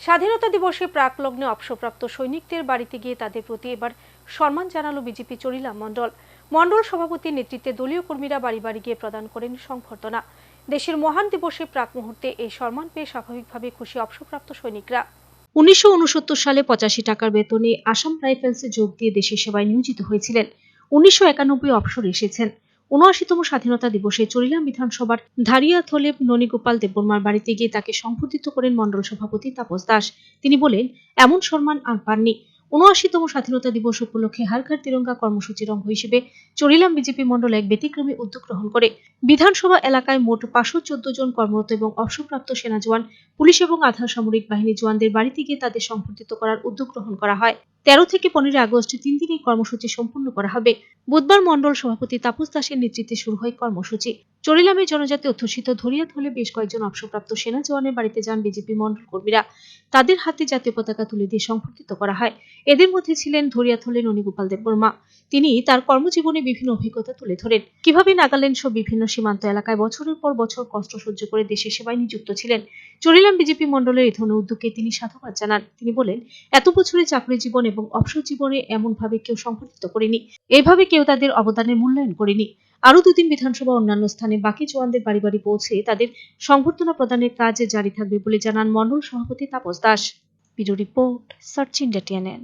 স্বাধীনতা দিবসে প্রাক লগ্নে অবসরপ্রাপ্ত সৈনিকদের বাড়িতে গিয়ে তাদের প্রতি এবার সম্মান জানালো বিজেপি চরিলা মণ্ডল। মণ্ডল সভাপতির নেতৃত্বে দলীয় কর্মীরা বাড়ি বাড়ি গিয়ে প্রদান করেন সংবর্ধনা। দেশের মহান দিবসে প্রাক মুহূর্তে এই সম্মান পেয়ে স্বাভাবিকভাবে খুশি অবসরপ্রাপ্ত সৈনিকরা। উনিশশো উনসত্তর সালে পঁচাশি টাকার বেতনে আসাম রাইফেলসে যোগ দিয়ে দেশের সেবায় নিয়োজিত হয়েছিলেন। উনিশশো একানব্বই অবসর এসেছেন। উনআশিতম স্বাধীনতা দিবসে চরিলাম বিধানসভার ধারিয়াথলে ননীগোপাল দেববর্মার বাড়িতে গিয়ে তাকে সম্বোধিত করেন মণ্ডল সভাপতি তাপস দাস। তিনি বলেন, এমন সম্মান আর পাননি। উনআশিতম স্বাধীনতা দিবস উপলক্ষে হারকার তিরঙ্গা কর্মসূচির অঙ্গ হিসেবে চরিলাম বিজেপি মণ্ডল এক ব্যতিক্রমী উদ্যোগ গ্রহণ করে। বিধানসভা এলাকায় মোট পাঁচশো চোদ্দ জন কর্মরত এবং অবসরপ্রাপ্ত সেনা জওয়ান, পুলিশ এবং আধা সামরিক বাহিনী জওয়ানদের বাড়িতে গিয়ে তাদের সম্বর্ধিত করার উদ্যোগ গ্রহণ করা হয়। তেরো থেকে পনেরোই আগস্ট তিন দিন এই কর্মসূচি সম্পন্ন করা হবে। বুধবার মন্ডল সভাপতি তাপস দাসের নেতৃত্বে শুরু হয় কর্মসূচি। চরিলামে জনজাতি অধ্যুষিত ধরিয়াত হলে বেশ কয়েকজন অবসরপ্রাপ্ত সেনা জওয়ানের বাড়িতে যান বিজেপি মন্ডল কর্মীরা। তাদের হাতে জাতীয় পতাকা তুলে দিয়ে সংবর্ধিত করা হয়। এদের মধ্যে ছিলেন ধরিয়াথলে ননীগোপাল দেববর্মা তিনি তার কর্মজীবনে বিভিন্ন অভিজ্ঞতা তুলে ধরেন। কীভাবে নাগাল্যান্ড সহ বিভিন্ন সীমান্ত এলাকায় বছরের পর বছর কষ্ট সহ্য করে দেশের সেবায় নিযুক্ত ছিলেন, চরিলাম বিজেপি মন্ডলের এই ধরনের উদ্যোগকে তিনি সাধুবাদ জানান। তিনি বলেন, এত বছরের চাকরি জীবন এবং অবসর জীবনে এমন ভাবে কেউ সংঘটিত করেনি। এভাবে কেউ তাদের অবদানের মূল্যায়ন করেনি। আরও দুদিন বিধানসভা অন্যান্য স্থানে বাকি জওয়ানদের বাড়ি বাড়ি পৌঁছে তাদের সংবর্ধনা প্রদানের কাজ জারি থাকবে বলে জানান মন্ডল সভাপতি Tapas Das. Bureau report, search India TNN.